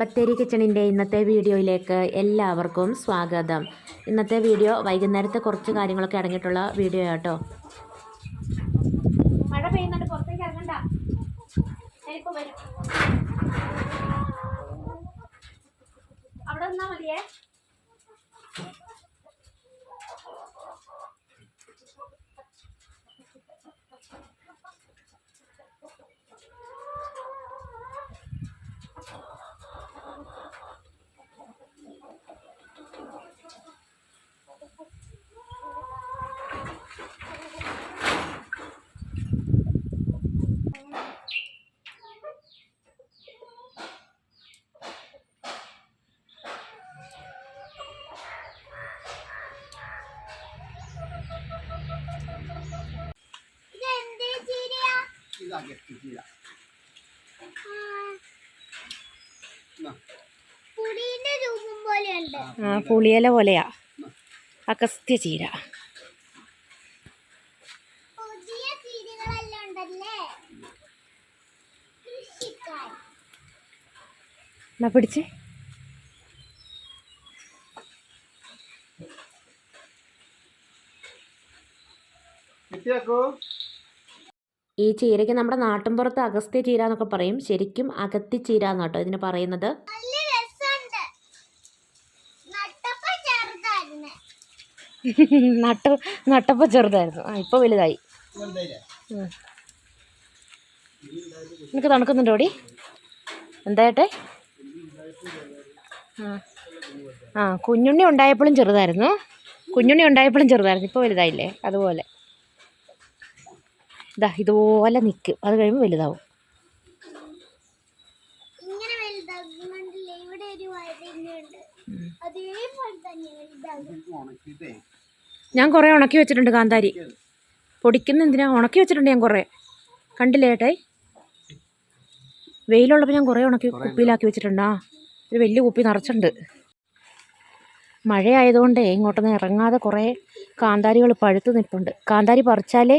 ബത്തേരി കിച്ചണിന്റെ ഇന്നത്തെ വീഡിയോയിലേക്ക് എല്ലാവർക്കും സ്വാഗതം. ഇന്നത്തെ വീഡിയോ വൈകുന്നേരത്തെ കുറച്ച് കാര്യങ്ങളൊക്കെ അടങ്ങിയിട്ടുള്ള വീഡിയോ ആട്ടോ. മഴ പെയ്യുന്നുണ്ട് പുറത്തേക്ക് ഇറങ്ങണ്ട. അവിടെ ഗസ്റ്റ് ചീര ആ. പുളിയില പോലെയാ. അഗസ്ത്യ ചീര. എന്നാ പിടിച്ച്. കിട്ടിയാക്കോ. ഈ ചീരയ്ക്ക് നമ്മുടെ നാട്ടിൻപുറത്ത് അഗസ്ത്യ ചീര എന്നൊക്കെ പറയും. ശരിക്കും അകത്തി ചീര എന്നാട്ടോ ഇതിന് പറയുന്നത്. നട്ട നട്ടപ്പ ചെറുതായിരുന്നു. ആ ഇപ്പോൾ വലുതായി. നിനക്ക് തണുക്കുന്നുണ്ടോ ഓടി എന്തായിട്ടെ ആ ആ കുഞ്ഞുണ്ണി ഉണ്ടായപ്പോഴും ചെറുതായിരുന്നു. കുഞ്ഞുണ്ണി ഉണ്ടായപ്പോഴും ചെറുതായിരുന്നു. ഇപ്പോൾ വലുതായില്ലേ? അതുപോലെ. ഇതാ ഇതുപോലെ നിൽക്കും അത് കഴിയുമ്പോൾ വലുതാവും. ഇങ്ങനെ വലുതാകുന്നുണ്ടല്ലേ ഇവിടെ ഒരു വഴുതയുണ്ട് അതേപോലെ തന്നെ വലുതാകും. ഉണക്കിട്ടേ ഞാൻ കുറേ ഉണക്കി വെച്ചിട്ടുണ്ട് കാന്താരി. പൊടിക്കുന്ന എന്തിനാ? ഉണക്കി വെച്ചിട്ടുണ്ട് ഞാൻ കുറേ. കണ്ടില്ലേ ഏട്ടായി? വെയിലുള്ളപ്പോൾ ഞാൻ കുറേ ഉണക്കി കുപ്പിയിലാക്കി വെച്ചിട്ടുണ്ട്. ആ ഒരു വലിയ കുപ്പി നിറച്ചിട്ടുണ്ട്. മഴയായതുകൊണ്ട് ഇങ്ങോട്ടൊന്നും ഇറങ്ങാതെ കുറേ കാന്താരികൾ പഴുത്ത് നിൽപ്പുണ്ട്. കാന്താരി പറിച്ചാലേ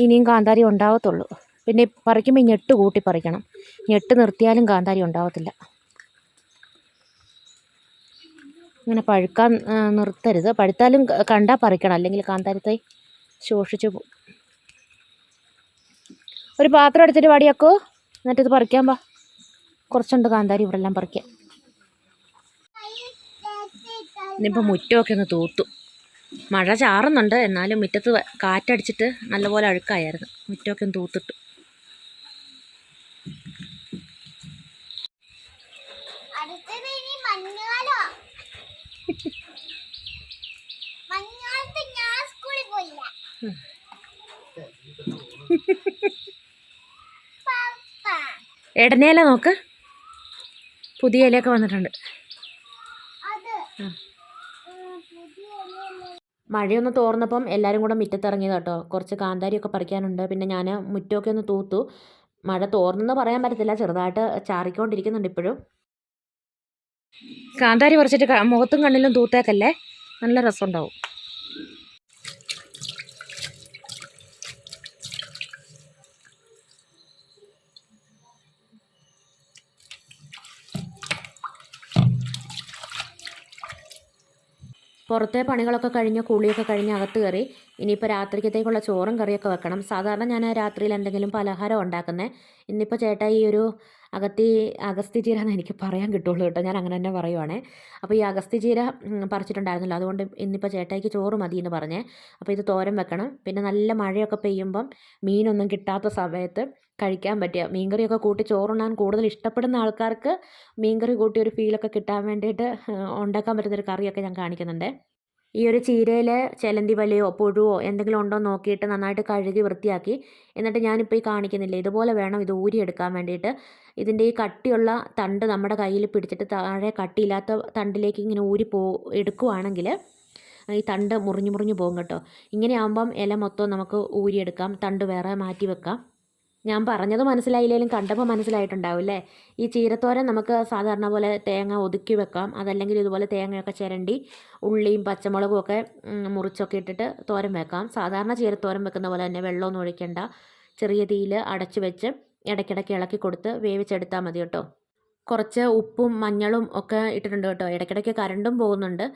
ഇനിയും കാന്താരി ഉണ്ടാവത്തുള്ളൂ. പിന്നെ പറിക്കുമ്പോൾ ഞെട്ട് കൂട്ടി പറിക്കണം. ഞെട്ട് നിർത്തിയാലും കാന്താരി ഉണ്ടാവത്തില്ല. ഇങ്ങനെ പഴുക്കാൻ നിർത്തരുത്. പഴുത്താലും കണ്ടാൽ പറിക്കണം. അല്ലെങ്കിൽ കാന്താരത്തെ ശോഷിച്ചു പോകും ഒരു പാത്രം എടുത്തിട്ട് പാടിയാക്കോ എന്നിട്ടിത് പറിക്കാൻ പാ കുറച്ചുണ്ട് കാന്താരി ഇവിടെ എല്ലാം പറിക്കാം. ഇനിയിപ്പോൾ മുറ്റമൊക്കെ ഒന്ന് തൂത്തു. മഴ ചാറുന്നുണ്ട്. എന്നാലും മുറ്റത്ത് കാറ്റടിച്ചിട്ട് നല്ലപോലെ അഴുക്കായിരുന്നു. മുറ്റമൊക്കെ ഒന്ന് തൂത്തിട്ടു. എടനേല നോക്ക്. പുതിയ ഇലയൊക്കെ വന്നിട്ടുണ്ട്. മഴയൊന്ന് തോർന്നപ്പം എല്ലാവരും കൂടെ മുറ്റത്തിറങ്ങിയത് കേട്ടോ കുറച്ച് കാന്താരിയൊക്കെ പറിക്കാനുണ്ട്. പിന്നെ ഞാൻ മുറ്റമൊക്കെ ഒന്ന് തൂത്തു. മഴ തോർന്നെന്ന് പറയാൻ പറ്റത്തില്ല. ചെറുതായിട്ട് ചാറിക്കൊണ്ടിരിക്കുന്നുണ്ട് ഇപ്പോഴും. കാന്താരി പറിച്ചിട്ട് മുഖത്തും കണ്ണിലും തൂത്തേക്കല്ലേ? നല്ല രസമുണ്ടാവും. പുറത്തെ പണികളൊക്കെ കഴിഞ്ഞ് കുളിയൊക്കെ കഴിഞ്ഞ് അകത്ത് കയറി ഇനിയിപ്പോൾ രാത്രിക്കത്തേക്കുള്ള ചോറും കറിയൊക്കെ വെക്കണം. സാധാരണ ഞാൻ രാത്രിയിൽ എന്തെങ്കിലും പലഹാരം ഉണ്ടാക്കുന്നത് ഇന്നിപ്പോൾ ചേട്ടാ ഈ ഒരു അകത്തി അഗസ്തി ചീര എന്ന് എനിക്ക് പറയാൻ കിട്ടുള്ളൂ കേട്ടോ. ഞാൻ അങ്ങനെ തന്നെ പറയുവാണേ. അപ്പോൾ ഈ അഗസ്തി ചീര പറിച്ചിട്ടുണ്ടായിരുന്നല്ലോ. അതുകൊണ്ട് ഇന്നിപ്പോൾ ചേട്ടായിക്ക് ചോറ് മതി എന്ന് പറഞ്ഞേ. അപ്പോൾ ഇത് തോരൻ വെക്കണം. പിന്നെ നല്ല മഴയൊക്കെ പെയ്യുമ്പം മീനൊന്നും കിട്ടാത്ത സമയത്ത് കഴിക്കാൻ പറ്റിയ. മീൻകറിയൊക്കെ കൂട്ടി ചോറുണ്ണാൻ കൂടുതൽ ഇഷ്ടപ്പെടുന്ന ആൾക്കാർക്ക് മീൻകറി കൂട്ടി ഒരു ഫീലൊക്കെ കിട്ടാൻ വേണ്ടിയിട്ട് ഉണ്ടാക്കാൻ പറ്റുന്നൊരു കറിയൊക്കെ ഞാൻ കാണിക്കുന്നുണ്ട്. ഈ ഒരു ചീരയിൽ ചിലന്തി വലയോ പുഴുവോ എന്തെങ്കിലും ഉണ്ടോ നോക്കിയിട്ട് നന്നായിട്ട് കഴുകി വൃത്തിയാക്കി. എന്നിട്ട് ഞാനിപ്പോൾ ഈ കാണിക്കുന്നില്ല ഇതുപോലെ വേണം ഇത് ഊരിയെടുക്കാൻ വേണ്ടിയിട്ട്. ഇതിന്റെ ഈ കട്ടിയുള്ള തണ്ട് നമ്മുടെ കയ്യിൽ പിടിച്ചിട്ട് താഴെ കട്ടിയില്ലാത്ത തണ്ടിലേക്ക് ഇങ്ങനെ ഊരി പോ എടുക്കുവാണെങ്കിൽ ഈ തണ്ട് മുറിഞ്ഞു മുറിഞ്ഞു പോകും കേട്ടോ. ഇങ്ങനെ ആകുമ്പം ഇല മൊത്തം നമുക്ക് ഊരിയെടുക്കാം തണ്ട് വേറെ മാറ്റി വെക്കാം. ഞാൻ പറഞ്ഞത് മനസ്സിലായില്ലെങ്കിലും കണ്ടപ്പോൾ മനസ്സിലായിട്ടുണ്ടാവും അല്ലേ ഈ ചീരത്തോരൻ നമുക്ക് സാധാരണ പോലെ തേങ്ങ ഒതുക്കി വെക്കാം. അതല്ലെങ്കിൽ ഇതുപോലെ തേങ്ങയൊക്കെ ചിരണ്ടി ഉള്ളിയും പച്ചമുളകും ഒക്കെ മുറിച്ചൊക്കെ ഇട്ടിട്ട് തോരൻ വെക്കാം. സാധാരണ ചീരത്തോരൻ വെക്കുന്ന പോലെ തന്നെ വെള്ളമൊന്നും ഒഴിക്കേണ്ട. ചെറിയ തീയിൽ അടച്ചു വെച്ച് ഇടയ്ക്കിടയ്ക്ക് ഇളക്കി കൊടുത്ത് വേവിച്ചെടുത്താൽ മതി കേട്ടോ. കുറച്ച് ഉപ്പും മഞ്ഞളും ഒക്കെ ഇട്ടിട്ടുണ്ട് കേട്ടോ. ഇടയ്ക്കിടയ്ക്ക് കരണ്ടും പോകുന്നുണ്ട്.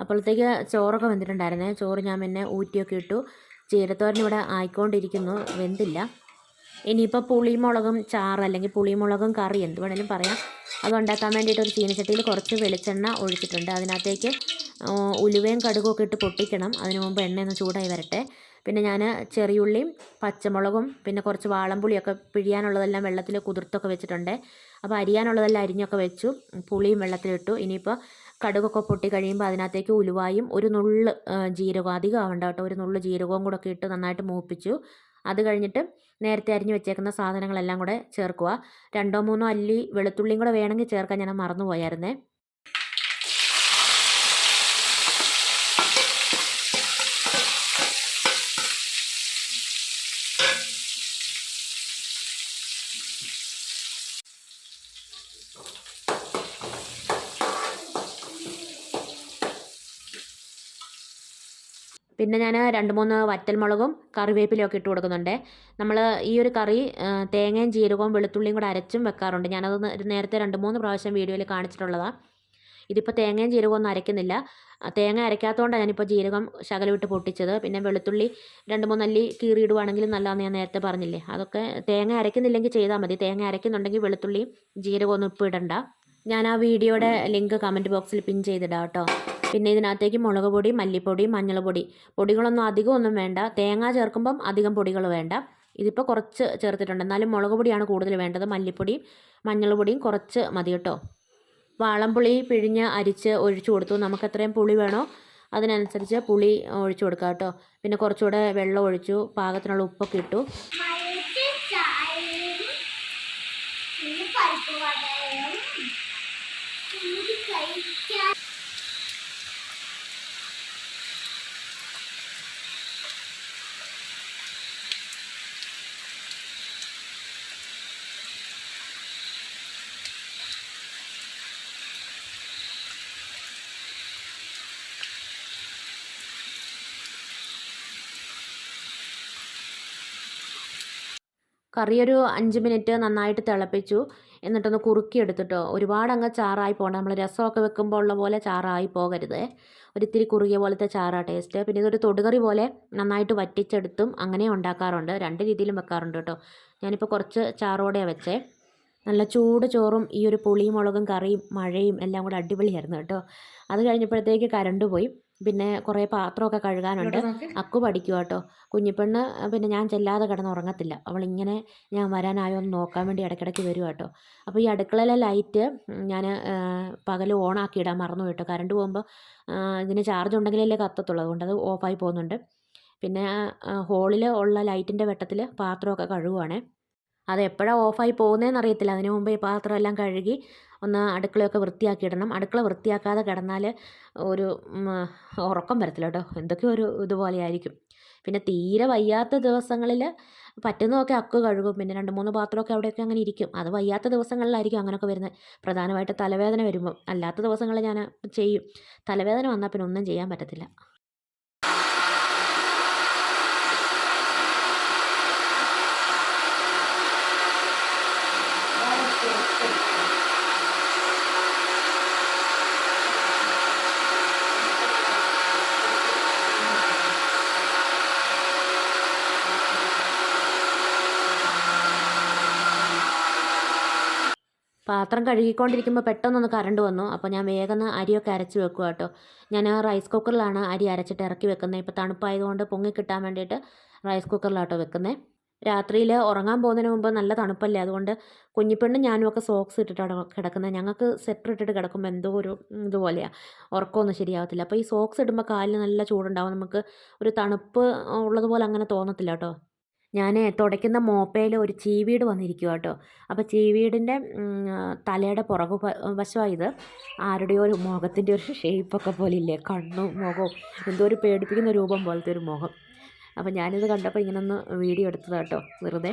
അപ്പോഴത്തേക്ക് ചോറൊക്കെ വെന്തിട്ടുണ്ടായിരുന്നേ. ചോറ് ഞാൻ പിന്നെ ഊറ്റിയൊക്കെ ഇട്ടു. ചീരത്തോരൻ ഇവിടെ ആയിക്കൊണ്ടിരിക്കുന്നു. വെന്തില്ല. ഇനിയിപ്പോൾ പുളിമുളകും ചാറ് അല്ലെങ്കിൽ പുളിമുളകും കറി എന്ത് വേണേലും പറയാം. അത് ഉണ്ടാക്കാൻ വേണ്ടിയിട്ട് ഒരു ചീനച്ചട്ടിയിൽ കുറച്ച് വെളിച്ചെണ്ണ ഒഴിച്ചിട്ടുണ്ട്. അതിനകത്തേക്ക് ഉലുവയും കടുകും ഒക്കെ ഇട്ട് പൊട്ടിക്കണം. അതിനു മുമ്പ് എണ്ണ ഒന്ന് ചൂടായി വരട്ടെ. പിന്നെ ഞാൻ ചെറിയുള്ളിയും പച്ചമുളകും പിന്നെ കുറച്ച് വാളംപുളിയൊക്കെ പിഴിയാനുള്ളതെല്ലാം വെള്ളത്തിൽ കുതിർത്തൊക്കെ വെച്ചിട്ടുണ്ട്. അപ്പോൾ അരിയാനുള്ളതെല്ലാം അരിഞ്ഞൊക്കെ വെച്ചു. പുളിയും വെള്ളത്തിലിട്ടു. ഇനിയിപ്പോൾ കടുകൊക്കെ പൊട്ടി കഴിയുമ്പോൾ അതിനകത്തേക്ക് ഉലുവായും ഒരു നുള്ള് ജീരകം അധികം ആവണ്ട കേട്ടോ. ഒരു നുള്ള് ജീരകവും കൂടെ ഒക്കെ ഇട്ട് നന്നായിട്ട് മൂപ്പിച്ചു. അത് കഴിഞ്ഞിട്ട് നേരത്തെ അരിഞ്ഞ് വെച്ചേക്കുന്ന സാധനങ്ങളെല്ലാം കൂടെ ചേർക്കുക. രണ്ടോ മൂന്നോ അല്ലി വെളുത്തുള്ളിയും കൂടെ വേണമെങ്കിൽ ചേർക്കാൻ ഞാൻ മറന്നുപോയായിരുന്നേ പിന്നെ ഞാൻ രണ്ട് മൂന്ന് വറ്റൽമുളകും കറിവേപ്പിലയും ഒക്കെ ഇട്ട് കൊടുക്കുന്നുണ്ട്. നമ്മൾ ഈ ഒരു കറി തേങ്ങയും ജീരകവും വെളുത്തുള്ളിയും കൂടെ അരച്ചും വെക്കാറുണ്ട്. ഞാനത് നേരത്തെ രണ്ട് മൂന്ന് പ്രാവശ്യം വീഡിയോയിൽ കാണിച്ചിട്ടുള്ളതാണ് ഇതിപ്പോൾ തേങ്ങയും ജീരകവും ഒന്നും അരയ്ക്കുന്നില്ല തേങ്ങ അരയ്ക്കാത്തതുകൊണ്ടാണ് ഞാനിപ്പോൾ ജീരകം ശകലം ഇട്ട് പൊട്ടിച്ചത്. പിന്നെ വെളുത്തുള്ളി രണ്ട് മൂന്നല്ലി കീറിയിടുവാണെങ്കിലും നല്ലതാണെന്ന് ഞാൻ നേരത്തെ പറഞ്ഞില്ലേ. അതൊക്കെ തേങ്ങ അരയ്ക്കുന്നില്ലെങ്കിൽ ചെയ്താൽ മതി. തേങ്ങ അരയ്ക്കുന്നുണ്ടെങ്കിൽ വെളുത്തുള്ളിയും ജീരകവും ഇപ്പോൾ ഇടണ്ട. ഞാൻ ആ വീഡിയോയുടെ ലിങ്ക് കമന്റ് ബോക്സിൽ പിൻ ചെയ്തിടാം കേട്ടോ. പിന്നെ ഇതിനകത്തേക്ക് മുളക് പൊടി മല്ലിപ്പൊടി മഞ്ഞൾപ്പൊടി പൊടികളൊന്നും അധികം ഒന്നും വേണ്ട. തേങ്ങ ചേർക്കുമ്പം അധികം പൊടികൾ വേണ്ട. ഇതിപ്പോൾ കുറച്ച് ചേർത്തിട്ടുണ്ട്. എന്നാലും മുളക് പൊടിയാണ് കൂടുതൽ വേണ്ടത്. മല്ലിപ്പൊടിയും മഞ്ഞൾപ്പൊടിയും കുറച്ച് മതി കേട്ടോ. വാളംപുളി പിഴിഞ്ഞ് അരിച്ച് ഒഴിച്ചു കൊടുത്തു. നമുക്ക് എത്രയും പുളി വേണോ അതിനനുസരിച്ച് പുളി ഒഴിച്ചു കൊടുക്കാം കേട്ടോ. പിന്നെ കുറച്ചുകൂടെ വെള്ളം ഒഴിച്ചു. പാകത്തിനുള്ള ഉപ്പൊക്കെ ഇട്ടു മഴയ്ക്ക് ചായയും പിന്നെ പരിപ്പ് വടയും ചൂട് കഴിക്കാൻ കറി ഒരു അഞ്ച് മിനിറ്റ് നന്നായിട്ട് തിളപ്പിച്ചു. എന്നിട്ടൊന്ന് കുറുക്കിയെടുത്തിട്ടോ. ഒരുപാട് അങ്ങ് ചാറായി പോകണം നമ്മൾ രസമൊക്കെ വെക്കുമ്പോൾ ഉള്ള പോലെ ചാറായി പോകരുത്. ഒരിത്തിരി കുറുകിയ പോലത്തെ ചാറാ ടേസ്റ്റ് പിന്നെ ഇതൊരു തൊടുകറി പോലെ നന്നായിട്ട് വറ്റിച്ചെടുത്തും അങ്ങനെ ഉണ്ടാക്കാറുണ്ട്. രണ്ട് രീതിയിലും വെക്കാറുണ്ട് കേട്ടോ. ഞാനിപ്പോൾ കുറച്ച് ചാറോടെയാണ് വെച്ചേ. നല്ല ചൂട് ചോറും ഈ ഒരു പുളിയും മുളകും കറിയും മഴയും എല്ലാം കൂടെ അടിപൊളിയായിരുന്നു കേട്ടോ. അത് കഴിഞ്ഞപ്പോഴത്തേക്ക് കരണ്ട് പോയി പിന്നെ കുറേ പാത്രമൊക്കെ കഴുകാനുണ്ട്. അക്കു പഠിക്കുക കേട്ടോ കുഞ്ഞിപ്പെണ്ണ് പിന്നെ ഞാൻ ചെല്ലാതെ കിടന്ന് ഉറങ്ങത്തില്ല. അവളിങ്ങനെ ഞാൻ വരാനായോ എന്ന് നോക്കാൻ വേണ്ടി ഇടയ്ക്കിടയ്ക്ക് വരും കേട്ടോ അപ്പോൾ ഈ അടുക്കളയിലെ ലൈറ്റ് ഞാൻ പകൽ ഓണാക്കി ഇടാൻ മറന്നു കേട്ടോ കറണ്ട് പോകുമ്പോൾ ഇതിന് ചാർജ് ഉണ്ടെങ്കിലല്ലേ കത്തത്തുള്ളൂ. അതുകൊണ്ട് അത് ഓഫായി പോകുന്നുണ്ട്. പിന്നെ ഹോളിൽ ഉള്ള ലൈറ്റിന്റെ വെട്ടത്തിൽ പാത്രമൊക്കെ കഴുകുവാണേ. അത് എപ്പോഴാണ് ഓഫായി പോകുന്നതെന്ന് അറിയത്തില്ല അതിനു മുമ്പ് ഈ പാത്രം എല്ലാം കഴുകി ഒന്ന് അടുക്കളയൊക്കെ വൃത്തിയാക്കി ഇടണം. അടുക്കള വൃത്തിയാക്കാതെ കിടന്നാൽ ഒരു ഉറക്കം വരത്തില്ല കേട്ടോ. എന്തൊക്കെയോ ഒരു ഇതുപോലെ ആയിരിക്കും. പിന്നെ തീരെ വയ്യാത്ത ദിവസങ്ങളിൽ പറ്റുന്നതൊക്കെ അക്ക് കഴുകും. പിന്നെ രണ്ട് മൂന്ന് പാത്രമൊക്കെ അവിടെയൊക്കെ അങ്ങനെ ഇരിക്കും. അത് വയ്യാത്ത ദിവസങ്ങളിലായിരിക്കും അങ്ങനെയൊക്കെ വരുന്നത്. പ്രധാനമായിട്ട് തലവേദന വരുമ്പോൾ അല്ലാത്ത ദിവസങ്ങളിൽ ഞാൻ ചെയ്യും. തലവേദന വന്നാൽ പിന്നെ ഒന്നും ചെയ്യാൻ പറ്റത്തില്ല. പാത്രം കഴുകിക്കൊണ്ടിരിക്കുമ്പോൾ പെട്ടെന്നൊന്ന് കറണ്ട് വന്നു. അപ്പോൾ ഞാൻ വേഗം അരിയൊക്കെ അരച്ച് വെക്കുക കേട്ടോ ഞാൻ റൈസ് കുക്കറിലാണ് അരി അരച്ചിട്ട് ഇറക്കി വെക്കുന്നത് ഇപ്പോൾ തണുപ്പായതുകൊണ്ട് പൊങ്ങി കിട്ടാൻ വേണ്ടിയിട്ട് റൈസ് കുക്കറിലാട്ടോ വെക്കുന്നത് രാത്രിയിൽ ഉറങ്ങാൻ പോകുന്നതിന് മുമ്പ് നല്ല തണുപ്പല്ലേ? അതുകൊണ്ട് കുഞ്ഞിപ്പെണ്ണും ഞാനും ഒക്കെ സോക്സ് ഇട്ടിട്ടാണ് കിടക്കുന്നത് ഞങ്ങൾക്ക് സെറ്റർ ഇട്ടിട്ട് കിടക്കുമ്പോൾ എന്തോ ഒരു ഇതുപോലെയാണ് ഉറക്കമൊന്നും ശരിയാവത്തില്ല. അപ്പോൾ ഈ സോക്സ് ഇടുമ്പോൾ കാലിന് നല്ല ചൂടുണ്ടാവും. നമുക്ക് ഒരു തണുപ്പ് ഉള്ളതുപോലെ അങ്ങനെ തോന്നത്തില്ല കേട്ടോ ഞാൻ തുടയ്ക്കുന്ന മോപ്പയിൽ ഒരു ചീവീട് വന്നിരിക്കുക കേട്ടോ അപ്പോൾ ചീവീടിന്റെ തലയുടെ പുറകു വശമായത് ആരുടെയോ ഒരു മുഖത്തിന്റെ ഒരു ഷേപ്പൊക്കെ പോലെ ഇല്ലേ കണ്ണും മുഖവും. എന്തോ ഒരു പേടിപ്പിക്കുന്ന രൂപം പോലത്തെ ഒരു മുഖം. അപ്പോൾ ഞാനിത് കണ്ടപ്പോൾ ഇങ്ങനെ ഒന്ന് വീഡിയോ എടുത്തതാട്ടോ വെറുതെ.